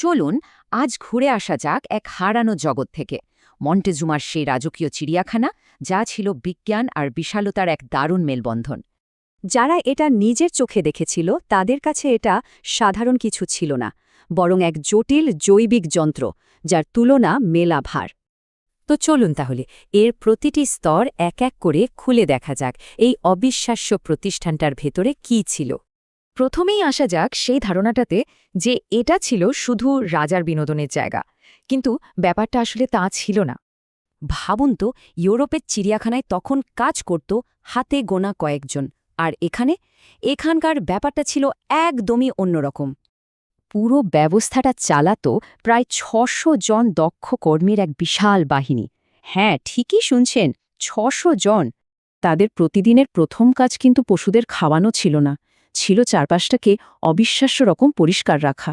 চলুন আজ ঘুরে আসা যাক এক হারানো জগৎ থেকে। মন্টেজুমার সেই রাজকীয় চিড়িয়াখানা, যা ছিল বিজ্ঞান আর বিশালতার এক দারুণ মেলবন্ধন। যারা এটা নিজের চোখে দেখেছিল, তাদের কাছে এটা সাধারণ কিছু ছিল না, বরং এক জটিল জৈবিক যন্ত্র, যার তুলনা মেলাভার। তো চলুন তাহলে, এর প্রতিটি স্তর এক এক করে খুলে দেখা যাক, এই অবিশ্বাস্য প্রতিষ্ঠানটার ভেতরে কি ছিল। প্রথমেই আসা যাক সেই ধারণাটাতে যে এটা ছিল শুধু রাজার বিনোদনের জায়গা। কিন্তু ব্যাপারটা আসলে তা ছিল না। ভাবুন তো, ইউরোপের চিড়িয়াখানায় তখন কাজ করত হাতে গোনা কয়েকজন, আর এখানে? এখানকার ব্যাপারটা ছিল একদমই অন্যরকম। পুরো ব্যবস্থাটা চালাতো প্রায় ছশো জন দক্ষ কর্মীর এক বিশাল বাহিনী। হ্যাঁ ঠিকই শুনছেন, ছশো জন। তাদের প্রতিদিনের প্রথম কাজ কিন্তু পশুদের খাওয়ানো ছিল না। ছিল চারপাশটাকে অবিশ্বাস্য রকম পরিষ্কার রাখা।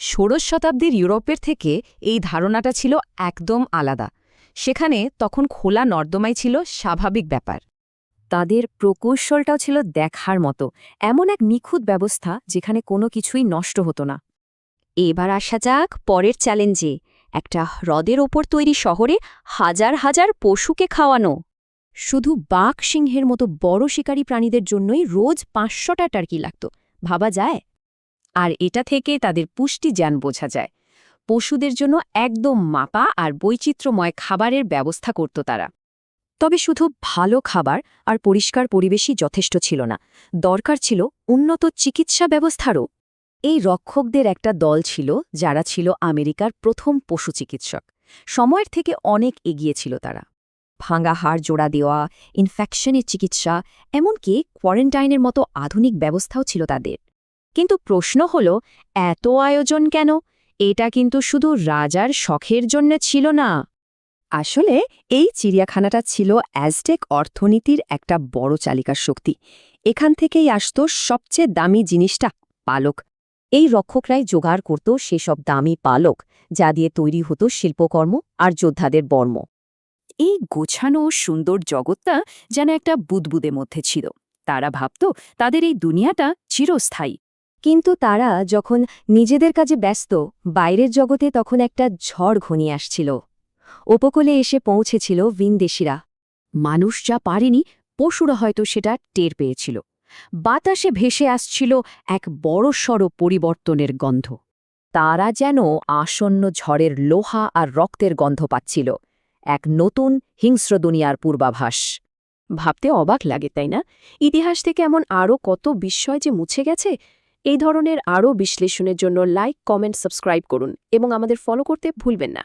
ষোড়শ শতাব্দীর ইউরোপের থেকে এই ধারণাটা ছিল একদম আলাদা। সেখানে তখন খোলা নর্দমাই ছিল স্বাভাবিক ব্যাপার। তাদের প্রকৌশলটাও ছিল দেখার মতো, এমন এক নিখুঁত ব্যবস্থা যেখানে কোনো কিছুই নষ্ট হতো না। এবার আসা যাক পরের চ্যালেঞ্জে, একটা হ্রদের ওপর তৈরি শহরে হাজার হাজার পশুকে খাওয়ানো। শুধু বাঘ সিংহের মতো বড় শিকারী প্রাণীদের জন্যই রোজ পাঁচশোটা টার্কি লাগত। ভাবা যায়? আর এটা থেকে তাদের পুষ্টি জ্ঞান বোঝা যায়। পশুদের জন্য একদম মাপা আর বৈচিত্র্যময় খাবারের ব্যবস্থা করত তারা। তবে শুধু ভালো খাবার আর পরিষ্কার পরিবেশই যথেষ্ট ছিল না। দরকার ছিল উন্নত চিকিৎসা ব্যবস্থারও। এই রক্ষকদের একটা দল ছিল, যারা ছিল আমেরিকার প্রথম পশু চিকিৎসক। সময়ের থেকে অনেক এগিয়ে ছিল তারা। ভাঙা হাড় জোড়া দেওয়া ইনফেকশনের চিকিৎসা, এমনকি কোয়ারেন্টাইনের মতো আধুনিক ব্যবস্থাও ছিল তাদের। কিন্তু প্রশ্ন হল, এত আয়োজন কেন? এটা কিন্তু শুধু রাজার শখের জন্য ছিল না। আসলে এই চিড়িয়াখানাটা ছিল অ্যাজটেক অর্থনীতির একটা বড় চালিকার শক্তি। এখান থেকেই আসত সবচেয়ে দামি জিনিসটা, পালক। এই রক্ষকরাই জোগাড় করত সেসব দামি পালক, যা দিয়ে তৈরি হতো শিল্পকর্ম আর যোদ্ধাদের বর্ম। এই গোছানো সুন্দর জগৎটা যেন একটা বুদবুদের মধ্যে ছিল। তারা ভাবত তাদের এই দুনিয়াটা চিরস্থায়ী। কিন্তু তারা যখন নিজেদের কাজে ব্যস্ত, বাইরের জগতে তখন একটা ঝড় ঘনিয়ে আসছিল। উপকূলে এসে পৌঁছেছিল ভিনদেশিরা। মানুষ যা পারেনি, পশুরা হয়তো সেটা টের পেয়েছিল। বাতাসে ভেসে আসছিল এক বড়সড় পরিবর্তনের গন্ধ। তারা যেন আসন্ন ঝড়ের লোহা আর রক্তের গন্ধ পাচ্ছিল। এক নতুন হিংস্র দুনিয়ার পূর্বাভাস। ভাবতে অবাক লাগে, তাই না? ইতিহাস থেকে এমন আরও কত বিস্ময় যে মুছে গেছে? এই ধরনের আরও বিশ্লেষণের জন্য লাইক কমেন্ট সাবস্ক্রাইব করুন এবং আমাদের ফলো করতে ভুলবেন না।